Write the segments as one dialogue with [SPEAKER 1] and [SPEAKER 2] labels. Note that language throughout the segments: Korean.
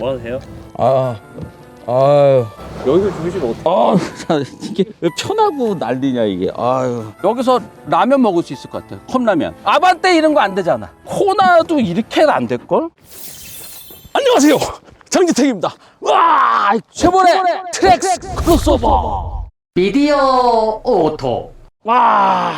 [SPEAKER 1] 뭐 하세요?
[SPEAKER 2] 아, 아유.
[SPEAKER 1] 여기서 주무시면 어떡해?
[SPEAKER 2] 아, 자, 이게 왜 편하고 난리냐 이게. 아유. 여기서 라면 먹을 수 있을 것 같아. 컵라면. 아반떼 이런 거 안 되잖아. 코나도 이렇게는 안 될 걸? 안녕하세요. 장지택입니다. 와, 쉐보레 트랙스 크로스오버.
[SPEAKER 3] 미디어 오토
[SPEAKER 2] 와,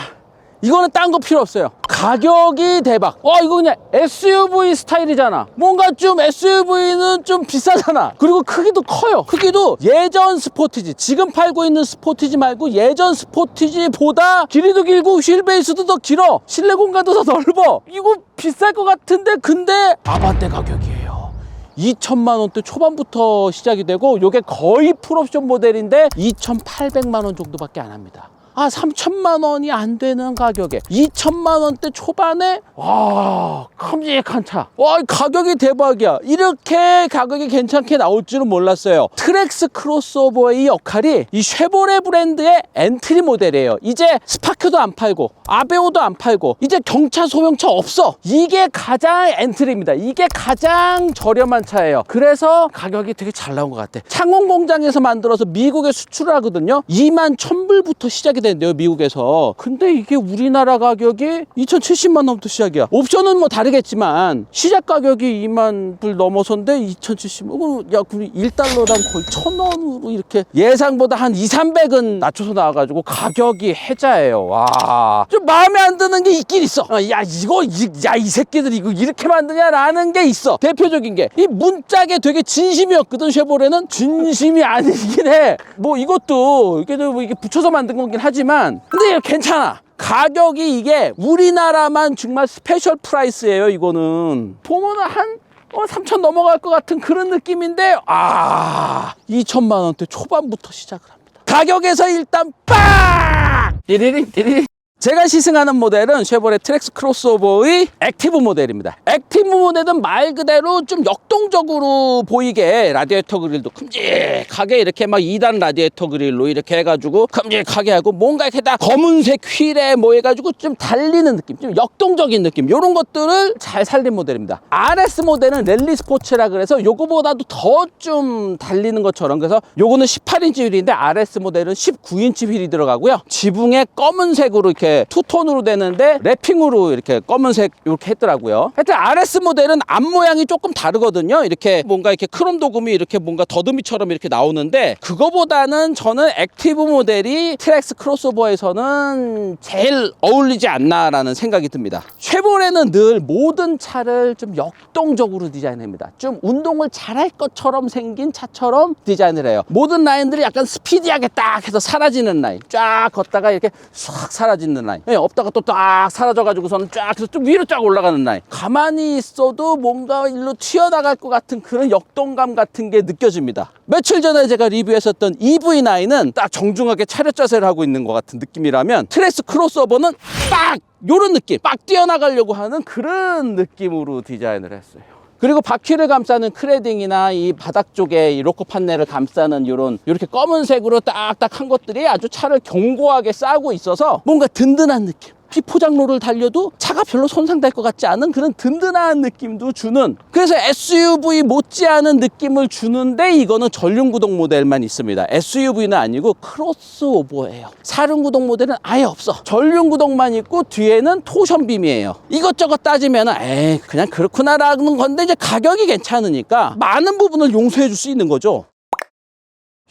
[SPEAKER 2] 이거는 딴 거 필요 없어요. 가격이 대박. 와, 이거 그냥 SUV 스타일이잖아. 뭔가 좀 SUV는 좀 비싸잖아. 그리고 크기도 커요. 크기도 예전 스포티지, 지금 팔고 있는 스포티지 말고 예전 스포티지보다 길이도 길고 휠베이스도 더 길어. 실내 공간도 더 넓어. 이거 비쌀 것 같은데, 근데 아반떼 가격이에요. 2천만 원대 초반부터 시작이 되고 요게 거의 풀옵션 모델인데 2,800만 원 정도밖에 안 합니다. 아, 3천만 원이 안 되는 가격에 2천만 원대 초반에 와, 큼직한 차. 와, 이 가격이 대박이야. 이렇게 가격이 괜찮게 나올 줄은 몰랐어요. 트랙스 크로스오버의 이 역할이 이 쉐보레 브랜드의 엔트리 모델이에요. 이제 스파크도 안 팔고 아베오도 안 팔고 이제 경차 소형차 없어. 이게 가장 엔트리입니다. 이게 가장 저렴한 차예요. 그래서 가격이 되게 잘 나온 것 같아. 창원 공장에서 만들어서 미국에 수출을 하거든요. 2만 1000불부터 시작이 된대요, 미국에서. 근데 이게 우리나라 가격이 2,070만 원부터 시작이야. 옵션은 뭐 다르겠지만 시작 가격이 2만 불 넘어서인데 2,070만. 야, 그럼 1달러당 거의 1,000원으로 이렇게 예상보다 한 2, 300은 낮춰서 나와가지고 가격이 해자예요. 와. 좀 마음에 안 드는 게 있긴 있어. 어, 야, 이거, 이, 야, 이 새끼들 이거 이렇게 만드냐라는 게 있어. 대표적인 게. 이 문짝에 되게 진심이었거든, 쉐보레는. 진심이 아니긴 해. 뭐 이것도 이게 붙여서 만든 거긴 하지 만. 근데 괜찮아. 가격이 이게 우리나라만 정말 스페셜 프라이스예요, 이거는. 보면은 한 어, 3천 넘어갈 것 같은 그런 느낌인데, 아, 2천만 원대 초반부터 시작을 합니다. 가격에서 일단 빡! 띠리링, 띠리링. 제가 시승하는 모델은 쉐보레 트랙스 크로스오버의 액티브 모델입니다. 액티브 모델은 말 그대로 좀 역동적으로 보이게 라디에이터 그릴도 큼직하게 이렇게 막 2단 라디에이터 그릴로 이렇게 해가지고 큼직하게 하고 뭔가 이렇게 다 검은색 휠에 뭐 해가지고 좀 달리는 느낌, 좀 역동적인 느낌 이런 것들을 잘 살린 모델입니다. RS 모델은 랠리 스포츠라 그래서 요거보다도 더 좀 달리는 것처럼 그래서 요거는 18인치 휠인데 RS 모델은 19인치 휠이 들어가고요. 지붕에 검은색으로 이렇게 투톤으로 되는데 랩핑으로 이렇게 검은색 이렇게 했더라고요. 하여튼 RS 모델은 앞 모양이 조금 다르거든요. 이렇게 뭔가 이렇게 크롬 도금이 이렇게 뭔가 더듬이처럼 이렇게 나오는데 그거보다는 저는 액티브 모델이 트랙스 크로스오버에서는 제일 어울리지 않나라는 생각이 듭니다. 쉐보레는 늘 모든 차를 좀 역동적으로 디자인합니다. 좀 운동을 잘할 것처럼 생긴 차처럼 디자인을 해요. 모든 라인들이 약간 스피디하게 딱 해서 사라지는 라인. 쫙 걷다가 이렇게 싹 사라지는 라인. 예, 없다가 또 딱 사라져가지고서는 쫙 해서 좀 위로 쫙 올라가는 라인. 가만히 있어도 뭔가 일로 튀어나갈 것 같은 그런 역동감 같은 게 느껴집니다. 며칠 전에 제가 리뷰했었던 EV9은 딱 정중하게 차렷 자세를 하고 있는 것 같은 느낌이라면 트레스 크로스오버는 딱 요런 느낌. 빡 뛰어나가려고 하는 그런 느낌으로 디자인을 했어요. 그리고 바퀴를 감싸는 크레딩이나 이 바닥 쪽에 이 로커 판넬을 감싸는 이런 이렇게 검은색으로 딱딱한 것들이 아주 차를 견고하게 싸고 있어서 뭔가 든든한 느낌. 비포장로를 달려도 차가 별로 손상될 것 같지 않은 그런 든든한 느낌도 주는 그래서 SUV 못지않은 느낌을 주는데 이거는 전륜구동 모델만 있습니다. SUV는 아니고 크로스오버예요. 사륜구동 모델은 아예 없어. 전륜구동만 있고 뒤에는 토션빔이에요. 이것저것 따지면 에이 그냥 그렇구나라는 건데 이제 가격이 괜찮으니까 많은 부분을 용서해 줄 수 있는 거죠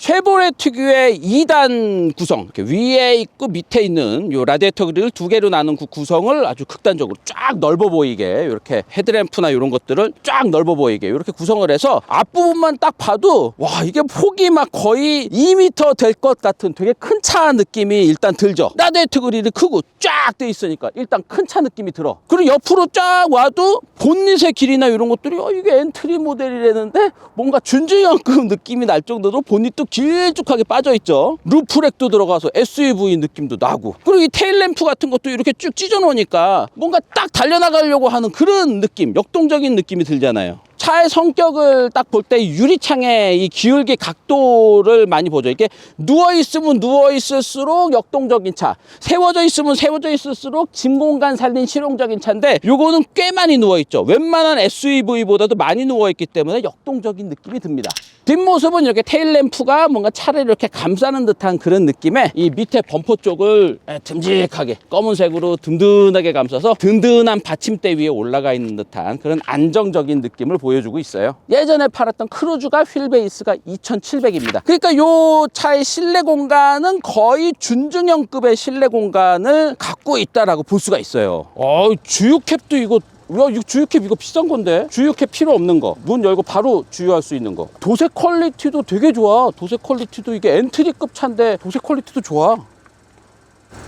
[SPEAKER 2] 쉐보레 특유의 2단 구성 위에 있고 밑에 있는 요 라디에이터 그릴을 두 개로 나눈 그 구성을 아주 극단적으로 쫙 넓어 보이게 이렇게 헤드램프나 이런 것들을 쫙 넓어 보이게 이렇게 구성을 해서 앞부분만 딱 봐도 와 이게 폭이 막 거의 2m 될 것 같은 되게 큰 차 느낌이 일단 들죠. 라디에이터 그릴이 크고 쫙 돼 있으니까 일단 큰 차 느낌이 들어. 그리고 옆으로 쫙 와도 본닛의 길이나 이런 것들이 어 이게 엔트리 모델이라는데 뭔가 준주형급 느낌이 날 정도로 본닛도 길쭉하게 빠져 있죠. 루프렉도 들어가서 SUV 느낌도 나고. 그리고 이 테일램프 같은 것도 이렇게 쭉 찢어 놓으니까 뭔가 딱 달려나가려고 하는 그런 느낌, 역동적인 느낌이 들잖아요. 차의 성격을 딱 볼 때 유리창의 이 기울기 각도를 많이 보죠. 이게 누워 있으면 누워 있을수록 역동적인 차, 세워져 있으면 세워져 있을수록 짐 공간 살린 실용적인 차인데 요거는 꽤 많이 누워 있죠. 웬만한 SUV보다도 많이 누워 있기 때문에 역동적인 느낌이 듭니다. 뒷모습은 이렇게 테일 램프가 뭔가 차를 이렇게 감싸는 듯한 그런 느낌에 이 밑에 범퍼 쪽을 에, 듬직하게 검은색으로 든든하게 감싸서 든든한 받침대 위에 올라가 있는 듯한 그런 안정적인 느낌을 보여 주고 있어요. 예전에 팔았던 크루즈가 휠 베이스가 2700입니다. 그러니까 요 차의 실내 공간은 거의 준중형급의 실내 공간을 갖고 있다라고 볼 수가 있어요. 어, 주유캡도 이거 야, 이거 주유캡 이거 비싼 건데? 주유캡 필요 없는 거. 문 열고 바로 주유할 수 있는 거. 도색 퀄리티도 되게 좋아. 도색 퀄리티도 이게 엔트리급 차인데 도색 퀄리티도 좋아.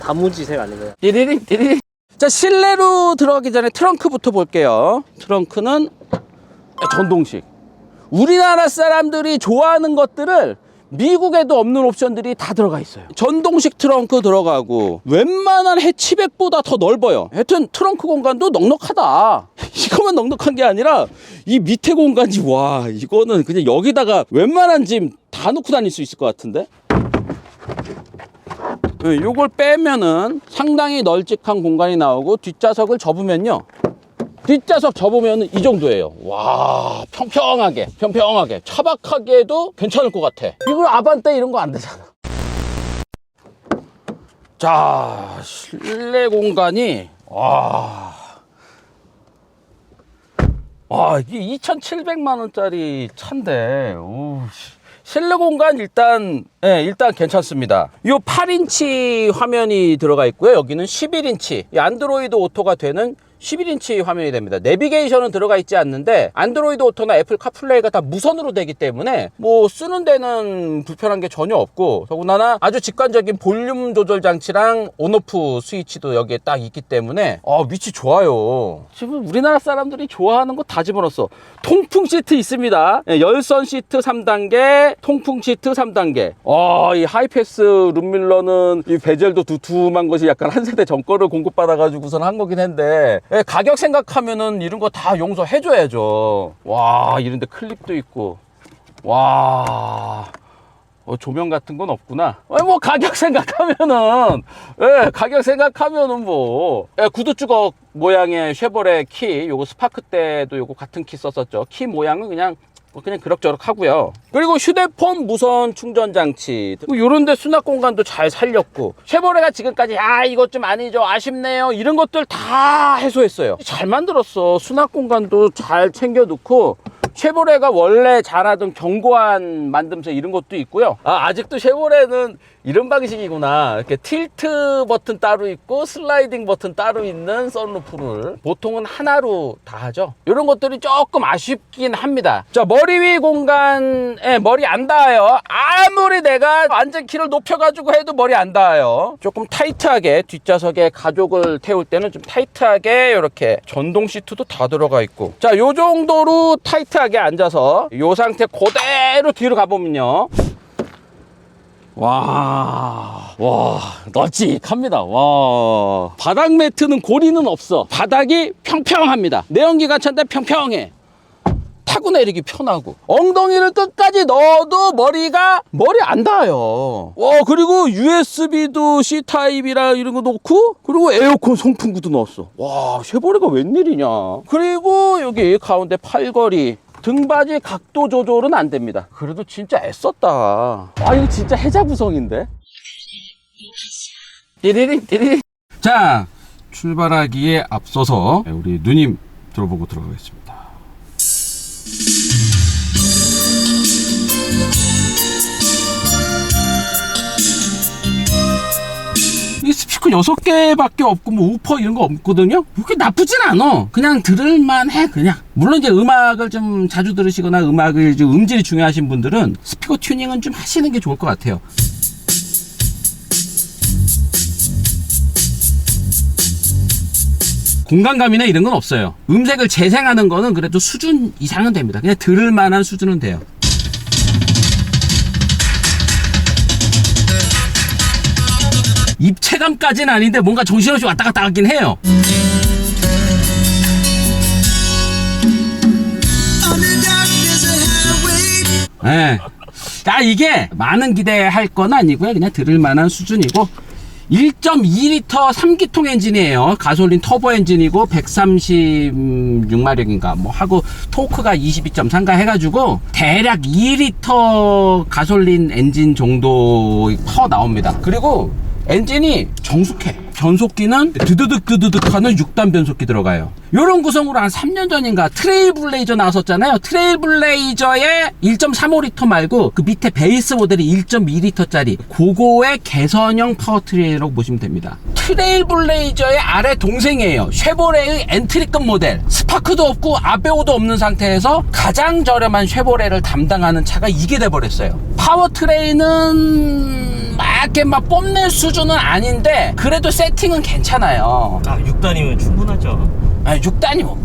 [SPEAKER 1] 다무지색 아닌가요?
[SPEAKER 2] 띠리링 띠리링. 자, 실내로 들어가기 전에 트렁크부터 볼게요. 트렁크는 전동식. 우리나라 사람들이 좋아하는 것들을 미국에도 없는 옵션들이 다 들어가 있어요. 전동식 트렁크 들어가고 웬만한 해치백보다 더 넓어요. 하여튼 트렁크 공간도 넉넉하다. 이거만 넉넉한 게 아니라 이 밑에 공간이 와 이거는 그냥 여기다가 웬만한 짐 다 놓고 다닐 수 있을 것 같은데. 네, 요걸 빼면은 상당히 널찍한 공간이 나오고 뒷좌석을 접으면요. 뒷좌석 접으면 이 정도예요. 와, 평평하게, 평평하게, 차박하기에도 괜찮을 것 같아. 이걸 아반떼 이런 거 안 되잖아. 자, 실내 공간이, 와. 와, 이게 2,700만 원짜리 차인데, 오, 씨. 실내 공간 일단, 예, 일단 괜찮습니다. 요 8인치 화면이 들어가 있고요. 여기는 11인치. 이 안드로이드 오토가 되는 11인치 화면이 됩니다. 내비게이션은 들어가 있지 않는데 안드로이드 오토나 애플 카플레이가 다 무선으로 되기 때문에 뭐 쓰는 데는 불편한 게 전혀 없고 더군다나 아주 직관적인 볼륨 조절 장치랑 온오프 스위치도 여기에 딱 있기 때문에 아 위치 좋아요. 지금 우리나라 사람들이 좋아하는 거 다 집어넣었어. 통풍 시트 있습니다. 예, 열선 시트 3단계, 통풍 시트 3단계. 아, 이 하이패스 룸밀러는 이 베젤도 두툼한 것이 약간 한 세대 전 거를 공급받아가지고선 한 거긴 한데 예, 가격 생각하면은 이런 거 다 용서해 줘야죠. 와, 이런데 클립도 있고. 와. 어, 조명 같은 건 없구나. 어, 뭐 가격 생각하면은, 예, 가격 생각하면은 뭐, 예, 구두 주걱 모양의 쉐보레 키, 요거 스파크 때도 요거 같은 키 썼었죠. 키 모양은 그냥 뭐 그냥 그럭저럭 하고요. 그리고 휴대폰 무선 충전 장치, 뭐 요런데 수납 공간도 잘 살렸고, 쉐보레가 지금까지 아 이것 좀 아니죠, 아쉽네요 이런 것들 다 해소했어요. 잘 만들었어. 수납 공간도 잘 챙겨 놓고. 쉐보레가 원래 잘하던 견고한 만듦새 이런 것도 있고요. 아, 아직도 쉐보레는 이런 방식이구나. 이렇게 틸트 버튼 따로 있고 슬라이딩 버튼 따로 있는 썬루프를 보통은 하나로 다 하죠. 이런 것들이 조금 아쉽긴 합니다. 자, 머리 위 공간에 머리 안 닿아요. 아무리 내가 안전 키를 높여 가지고 해도 머리 안 닿아요. 조금 타이트하게 뒷좌석에 가족을 태울 때는 좀 타이트하게 이렇게 전동 시트도 다 들어가 있고. 자, 요 정도로 타이트하게 앉아서 요 상태 그대로 뒤로 가보면요. 와, 와, 널찍합니다. 와. 바닥 매트는 고리는 없어. 바닥이 평평합니다. 내연기관 차인데 평평해. 타고 내리기 편하고 엉덩이를 끝까지 넣어도 머리가 머리 안 닿아요. 와 그리고 USB도 C 타입이라 이런 거 넣고 그리고 에어컨 송풍구도 넣었어. 와 쉐보레가 웬일이냐. 그리고 여기 가운데 팔걸이 등받이 각도 조절은 안 됩니다. 그래도 진짜 애썼다. 아 이거 진짜 해자부성인데. 띠리링 띠리링. 자 출발하기에 앞서서 우리 누님 들어보고 들어가겠습니다. 이 스피커 6개밖에 없고 뭐 우퍼 이런 거 없거든요? 그렇게 나쁘진 않아. 그냥 들을만 해 그냥. 물론 이제 음악을 좀 자주 들으시거나 음악을 좀 음질이 중요하신 분들은 스피커 튜닝은 좀 하시는 게 좋을 것 같아요. 공간감이나 이런 건 없어요. 음색을 재생하는 거는 그래도 수준 이상은 됩니다. 그냥 들을 만한 수준은 돼요 입체감까지는 아닌데 뭔가 정신없이 왔다 갔다 하긴 해요. 예. 자, 이게 많은 기대할 건 아니고요. 그냥 들을 만한 수준이고. 1.2리터 3기통 엔진이에요. 가솔린 터보 엔진이고 136마력인가 뭐 하고 토크가 22.3가 해가지고 대략 2리터 가솔린 엔진 정도 터 나옵니다. 그리고 엔진이 정숙해. 변속기는 드드득 드드득 하는 6단 변속기 들어가요. 요런 구성으로 한 3년 전인가 트레일블레이저 나왔었잖아요. 트레일블레이저의 1.35리터 말고 그 밑에 베이스 모델이 1.2리터 짜리 그거의 개선형 파워트레인이라고 보시면 됩니다. 트레일블레이저의 아래 동생이에요. 쉐보레의 엔트리급 모델. 스파크도 없고 아베오도 없는 상태에서 가장 저렴한 쉐보레를 담당하는 차가 이게 돼버렸어요. 파워트레인은 막 이렇게 막 뽐낼 수준은 아닌데 그래도 세 팅은 괜찮아요.
[SPEAKER 1] 아 6단이면 충분하죠.
[SPEAKER 2] 아니 6단이 뭐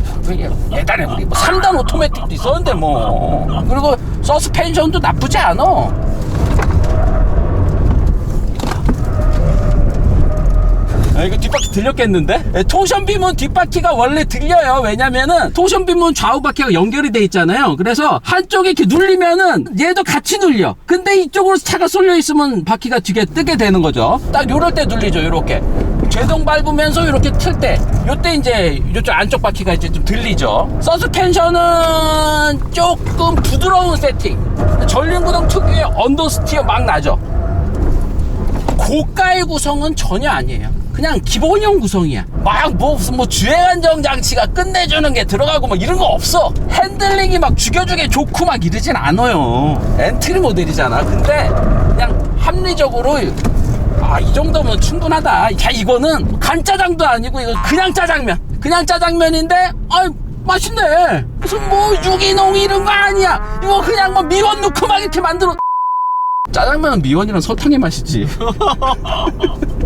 [SPEAKER 2] 예전에 우리 뭐 3단 오토매틱도 있었는데 뭐 그리고 서스펜션도 나쁘지 않아 아, 이거 뒷바퀴 들렸겠는데? 예, 토션빔은 뒷바퀴가 원래 들려요. 왜냐면은 토션빔은 좌우 바퀴가 연결이 돼 있잖아요. 그래서 한쪽에 이렇게 눌리면은 얘도 같이 눌려. 근데 이쪽으로 차가 쏠려 있으면 바퀴가 뒤에 뜨게 되는 거죠. 딱 요럴 때 눌리죠. 요렇게. 제동 밟으면서 이렇게 틀 때, 요때 이제 이쪽 안쪽 바퀴가 이제 좀 들리죠. 서스펜션은 조금 부드러운 세팅. 전륜구동 특유의 언더스티어 막 나죠. 고가의 구성은 전혀 아니에요. 그냥 기본형 구성이야. 막 뭐 무슨 뭐 주행안정 장치가 끝내주는 게 들어가고 막 이런 거 없어. 핸들링이 막 죽여주게 좋고 막 이러진 않아요. 엔트리 모델이잖아. 근데 그냥 합리적으로 아 이 정도면 충분하다. 야 이거는 간짜장도 아니고 이거 그냥 짜장면. 그냥 짜장면인데 아 맛있네. 무슨 뭐 유기농 이런 거 아니야. 이거 그냥 뭐 미원 넣고 막 이렇게 만들어. 짜장면은 미원이랑 설탕의 맛이지.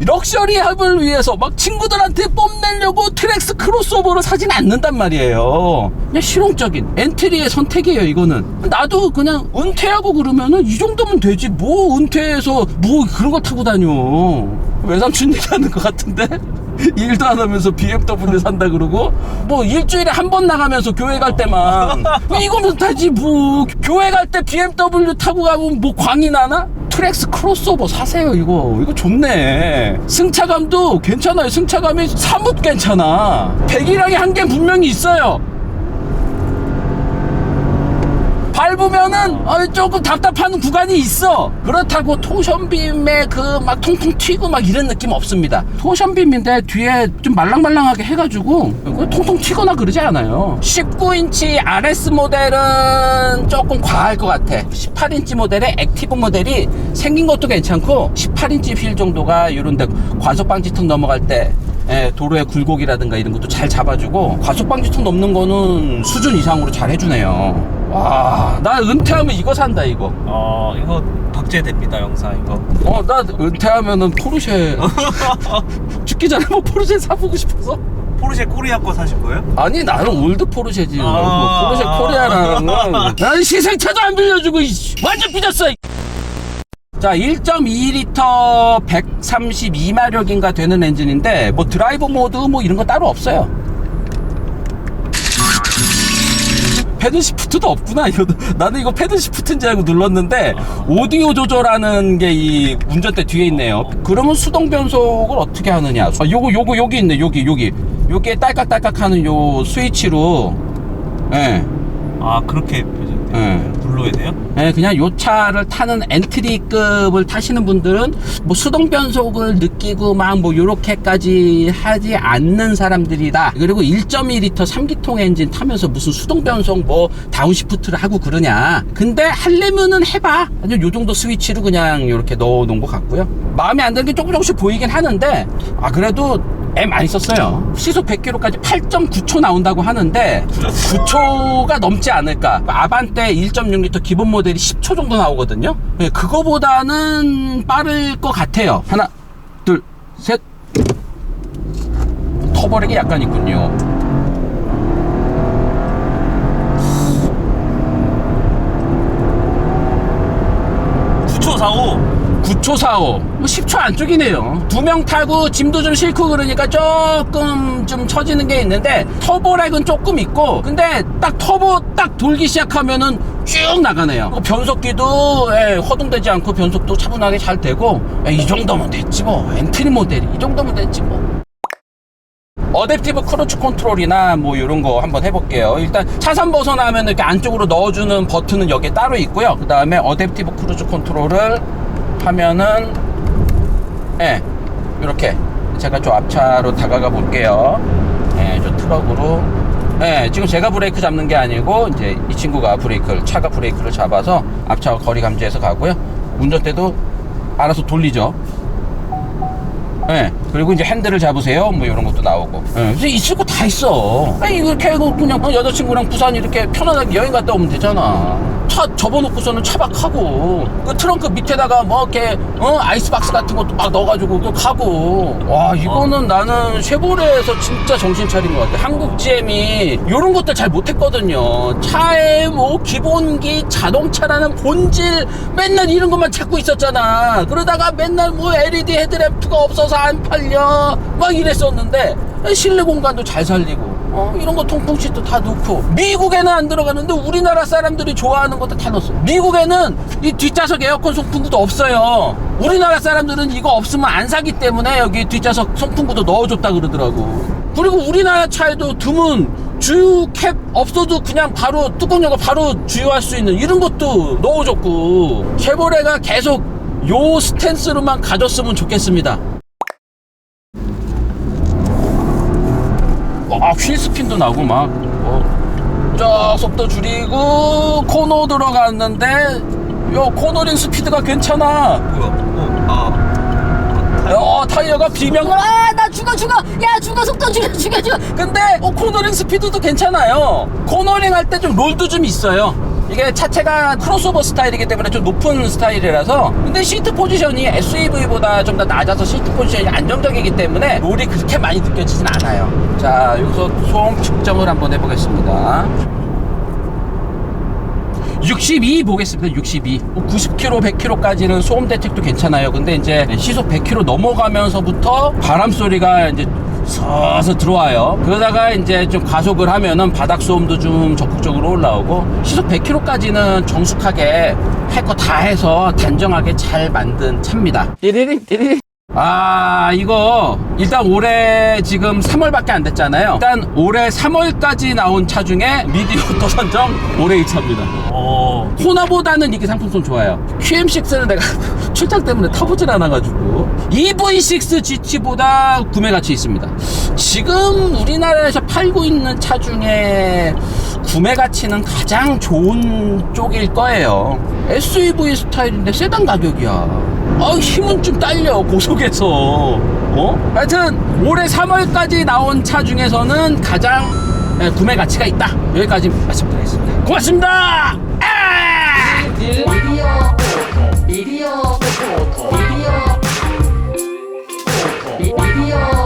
[SPEAKER 2] 럭셔리함을 위해서 막 친구들한테 뽐내려고 트랙스 크로스오버를 사진 않는단 말이에요. 그냥 실용적인 엔트리의 선택이에요, 이거는. 나도 그냥 은퇴하고 그러면은 이 정도면 되지. 뭐 은퇴해서 뭐 그런 거 타고 다녀. 외삼촌 얘기하는 것 같은데? 일도 안 하면서 BMW 산다 그러고 뭐 일주일에 한 번 나가면서 교회 갈 때만 이거는 타지 뭐 교회 갈 때 BMW 타고 가면 뭐 광이 나나? 트랙스 크로스오버 사세요 이거. 이거 좋네. 승차감도 괜찮아요. 승차감이 사뭇 괜찮아. 배기량이 한 개 분명히 있어요 밟으면은 어, 조금 답답한 구간이 있어. 그렇다고 토션빔에 그 막 통통 튀고 막 이런 느낌 없습니다. 토션빔인데 뒤에 좀 말랑말랑하게 해가지고 통통 튀거나 그러지 않아요. 19인치 RS 모델은 조금 과할 것 같아. 18인치 모델의 액티브 모델이 생긴 것도 괜찮고 18인치 휠 정도가 이런데 과속 방지턱 넘어갈 때 예, 도로의 굴곡이라든가 이런 것도 잘 잡아주고 과속 방지턱 넘는 거는 수준 이상으로 잘 해주네요. 와, 나 은퇴하면 이거 산다 이거.
[SPEAKER 1] 어 이거 박제됩니다 영상 이거.
[SPEAKER 2] 어, 나 은퇴하면은 포르쉐 죽기 전에 뭐 포르쉐 사보고 싶어서.
[SPEAKER 1] 포르쉐 코리아 거 사실 거예요?
[SPEAKER 2] 아니 나는 올드 포르쉐지. 뭐
[SPEAKER 1] 아.
[SPEAKER 2] 포르쉐 코리아라는 건. 나는 시승차도 안 빌려주고 이씨. 완전 삐졌어. 이. 자, 1.2리터 132마력인가 되는 엔진인데 뭐 드라이브 모드 뭐 이런 거 따로 없어요. 패드 시프트도 없구나. 이거 나는 이거 패드 시프트인 줄 알고 눌렀는데 오디오 조절하는 게 이 운전대 뒤에 있네요. 그러면 수동 변속을 어떻게 하느냐? 아, 요거 요거 여기 있네. 여기 여기 요게 딸깍딸깍하는 요 스위치로 예.
[SPEAKER 1] 아 그렇게 표정
[SPEAKER 2] 예.
[SPEAKER 1] 눌러야 돼요?
[SPEAKER 2] 예, 그냥 요 차를 타는 엔트리급을 타시는 분들은 뭐 수동 변속을 느끼고 막 뭐 요렇게까지 하지 않는 사람들이다. 그리고 1.2리터 3기통 엔진 타면서 무슨 수동 변속 뭐 다운시프트를 하고 그러냐. 근데 하려면은 해봐. 아니 요 정도 스위치로 그냥 요렇게 넣어 놓은 것 같고요. 마음에 안 드는 게 조금 조금씩 보이긴 하는데 아 그래도 애 많이 썼어요. 시속 100km까지 8.9초 나온다고 하는데 9초가 넘지 않을까. 아반떼 1.6리터 기본 모델이 10초 정도 나오거든요. 예, 그거보다는 빠를 것 같아요. 하나, 둘, 셋. 터버력이 약간 있군요.
[SPEAKER 1] 9초 45.
[SPEAKER 2] 9초 6초 45. 뭐 10초 안쪽이네요. 두 명 타고 짐도 좀 싣고 그러니까 조금 좀 처지는 게 있는데 터보렉은 조금 있고 근데 딱 터보 딱 돌기 시작하면은 쭉 나가네요. 그 변속기도 예, 허둥대지 않고 변속도 차분하게 잘 되고 예, 이 정도면 됐지 뭐. 엔트리 모델이 이 정도면 됐지 뭐. 어댑티브 크루즈 컨트롤이나 뭐 이런 거 한번 해볼게요. 일단 차선 벗어나면 이렇게 안쪽으로 넣어주는 버튼은 여기에 따로 있고요. 그 다음에 어댑티브 크루즈 컨트롤을 하면은 예, 이렇게 제가 좀 앞차로 다가가 볼게요. 예, 저 트럭으로. 예, 지금 제가 브레이크 잡는 게 아니고 이제 이 친구가 브레이크를 차가 브레이크를 잡아서 앞차와 거리 감지해서 가고요. 운전대도 알아서 돌리죠. 예. 그리고 이제 핸들을 잡으세요. 뭐 이런 것도 나오고. 예. 그래서 있을 거 다 있어. 아니, 이렇게 하고 그냥 어, 여자친구랑 부산 이렇게 편안하게 여행 갔다 오면 되잖아. 차 접어놓고서는 차박하고 그 트렁크 밑에다가 뭐 이렇게 어 아이스박스 같은 것도 막 넣어가지고 그 가고 와 이거는 나는 쉐보레에서 진짜 정신 차린 것 같아 한국 GM이 이런 것들 잘 못했거든요 차에 뭐 기본기 자동차라는 본질 맨날 이런 것만 찾고 있었잖아 그러다가 맨날 뭐 LED 헤드램프가 없어서 안 팔려. 막 이랬었는데 실내 공간도 잘 살리고 어, 이런 거 통풍 시트 다 넣고. 미국에는 안 들어가는데 우리나라 사람들이 좋아하는 것도 다 넣었어. 미국에는 이 뒷좌석 에어컨 송풍구도 없어요. 우리나라 사람들은 이거 없으면 안 사기 때문에 여기 뒷좌석 송풍구도 넣어줬다 그러더라고. 그리고 우리나라 차에도 드문 주유 캡 없어도 그냥 바로 뚜껑 열고 바로 주유할 수 있는 이런 것도 넣어줬고 쉐보레가 계속 요 스탠스로만 가졌으면 좋겠습니다 아, 휠스핀도 나고 막, 어, 쫙 속도 줄이고, 코너 들어갔는데, 요, 코너링 스피드가 괜찮아.
[SPEAKER 1] 뭐야? 어, 아.
[SPEAKER 2] 어, 타이어가 비명,
[SPEAKER 4] 아, 나 죽어, 죽어! 야, 죽어, 속도 죽여, 죽여, 죽여!
[SPEAKER 2] 근데, 어, 코너링 스피드도 괜찮아요. 코너링 할 때 좀 롤도 좀 있어요. 이게 차체가 크로스오버 스타일이기 때문에 좀 높은 스타일이라서 근데 시트 포지션이 SUV보다 좀 더 낮아서 시트 포지션이 안정적이기 때문에 롤이 그렇게 많이 느껴지진 않아요 자 여기서 소음 측정을 한번 해보겠습니다 62 보겠습니다. 62. 90km, 100km까지는 소음 대책도 괜찮아요. 근데 이제 시속 100km 넘어가면서부터 바람 소리가 이제 서서 들어와요. 그러다가 이제 좀 가속을 하면은 바닥 소음도 좀 적극적으로 올라오고 시속 100km까지는 정숙하게 할 거 다 해서 단정하게 잘 만든 차입니다. 띠리링 띠리링. 아 이거 일단 올해 지금 3월밖에 안 됐잖아요. 일단 올해 3월까지 나온 차 중에 미디어터 선정 올해 이 차입니다.
[SPEAKER 1] 어.
[SPEAKER 2] 호나보다는 이게 상품성 좋아요. QM6는 내가 출장 때문에 타보질 않아가지고. EV6 GT보다 구매 가치 있습니다. 지금 우리나라에서 팔고 있는 차 중에 구매 가치는 가장 좋은 쪽일 거예요. SUV 스타일인데 세단 가격이야 아 힘은 좀 딸려 고속에서 어? 하여튼 올해 3월까지 나온 차 중에서는 가장 예, 구매 가치가 있다 여기까지 말씀드리겠습니다 고맙습니다 아!
[SPEAKER 3] 미디어 미디어 미디어 미디어